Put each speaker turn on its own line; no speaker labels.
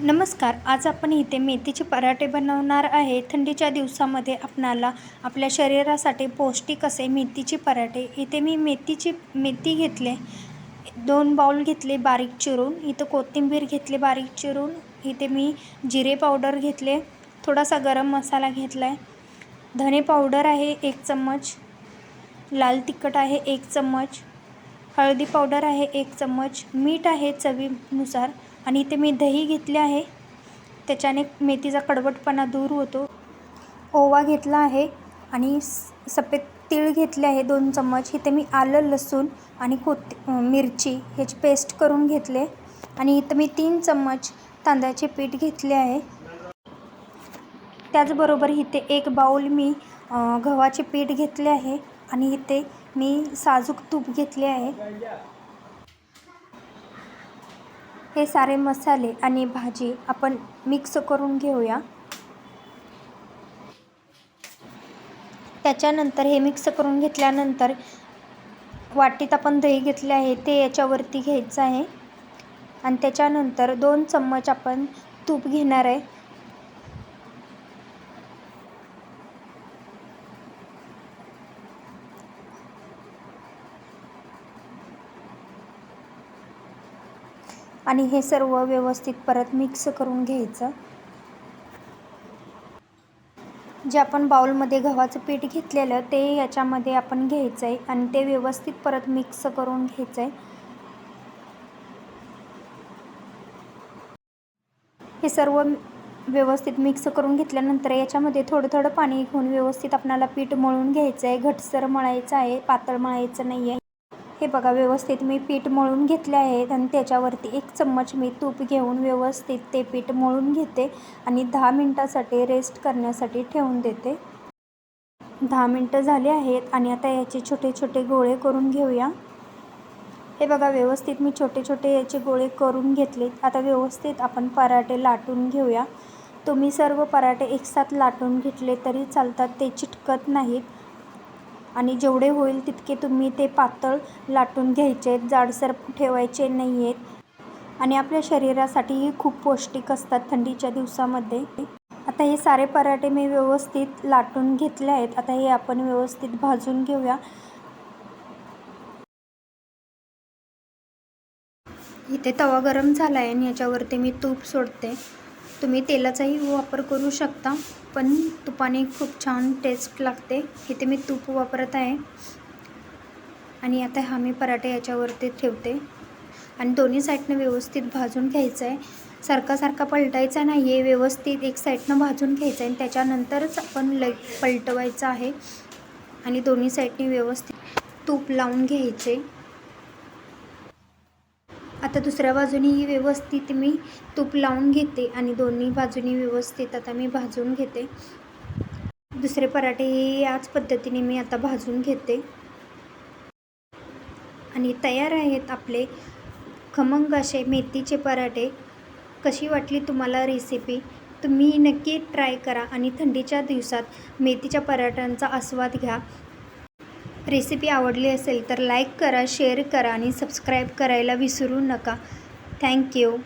नमस्कार आज आपण इथे मेथीचे पराठे बनवणार आहे. थंडीच्या दिवसामध्ये आपणाला आपल्या शरीरासाठी पौष्टिक असे मेथीचे पराठे. इथे मी मेथीची मेथी घेतले दोन बाउल घेतले बारीक चिरून. इथं कोथिंबीर घेतली बारीक चिरून. इथे मी जिरे पावडर घेतले थोडासा गरम मसाला घेतला आहे धने पावडर आहे एक चम्मच लाल तिखट आहे एक चम्मच हळदी पावडर आहे एक चम्मच मीठ आहे चवीनुसार. आणि इथे मी दही घेतले आहे. त्याच्याने मेथीचा कडवटपणा दूर होतो. ओवा घेतला आहे आणि स सफेद तीळ घेतले आहे दोन चम्मच. इथे मी आलं लसूण आणि कोथ मिरची ह्याची पेस्ट करून घेतले. आणि इथं मी तीन चम्मच तांदळाचे पीठ घेतले आहे. त्याचबरोबर इथे एक बाऊल मी गव्हाचे पीठ घेतले आहे. आणि इथे मी साजूक तूप घेतले आहे. हे सारे मसाले आणि भाजी आपण मिक्स करून घेऊया. त्याच्यानंतर हे मिक्स करून घेतल्यानंतर वाटीत आपण दही घेतले आहे ते याच्यावरती घ्यायचं आहे. आणि त्याच्यानंतर दोन चम्मच आपण तूप घेणार आहे. आणि हे सर्व व्यवस्थित परत मिक्स करून घ्यायचं. जे आपण बाउलमध्ये गव्हाचं पीठ घेतलेलं ते याच्यामध्ये आपण घ्यायचं आहे आणि ते व्यवस्थित परत मिक्स करून घ्यायचं आहे हे सर्व व्यवस्थित मिक्स करून घेतल्यानंतर याच्यामध्ये थोडं थोडं पाणी घेऊन व्यवस्थित आपणाला पीठ मळून घ्यायचं आहे घटसर मळायचं आहे पातळ मळायचं नाही आहे हे बघा व्यवस्थित मी पीठ मळून घेतले आहेत आणि त्याच्यावरती एक चम्मच मी तूप घेऊन व्यवस्थित ते पीठ मळून घेते आणि दहा मिनटासाठी रेस्ट करण्यासाठी ठेवून देते. दहा मिनटं झाले आहेत आणि आता याचे छोटे छोटे गोळे करून घेऊया. हे बघा व्यवस्थित मी छोटे छोटे याचे गोळे करून घेतलेत आता व्यवस्थित आपण पराठे लाटून घेऊया. तुम्ही सर्व पराठे एकसाथ लाटून घेतले तरी चालतात ते चिटकत नाहीत. आणि जेवढे होईल तितके तुम्ही ते पातळ लाटून घ्यायचे आहेत. जाडसर ठेवायचे नाही आहेत आणि आपल्या शरीरासाठीही खूप पौष्टिक असतात थंडीच्या दिवसामध्ये. आता हे सारे पराठे मी व्यवस्थित लाटून घेतले आहेत. आता हे आपण व्यवस्थित भाजून घेऊया. इथे तवा गरम झाला आहे आणि याच्यावरती मी तूप सोडते. तुम्ही तेलाचाही वापर करू शकता पण तुपाने खूप छान टेस्ट लागते. इथे मी तूप वापरत आहे. आणि आता हा मी पराठे याच्यावरती ठेवते. आणि दोन्ही साईडनं व्यवस्थित भाजून घ्यायचं आहे. सारखा सारखा पलटायचा नाही आहे व्यवस्थित एक साईडनं भाजून घ्यायचं आहे. आणि त्याच्यानंतरच आपण ल पलटवायचं आहे. आणि दोन्ही साईडने व्यवस्थित तूप लावून घ्यायचे. आता दुसऱ्या बाजूनेही व्यवस्थित मी तूप लावून घेते आणि दोन्ही बाजूनी व्यवस्थित आता मी भाजून घेते. दुसरे पराठे हे याच पद्धतीने मी आता भाजून घेते. आणि तयार आहेत आपले खमंग असे मेथीचे पराठे. कशी वाटली तुम्हाला रेसिपी तुम्ही नक्की ट्राय करा आणि थंडीच्या दिवसात मेथीच्या पराठ्यांचा आस्वाद घ्या. रेसिपी आवडली असेल तर लाईक करा शेअर करा आणि सबस्क्राईब करायला विसरू नका. थँक्यू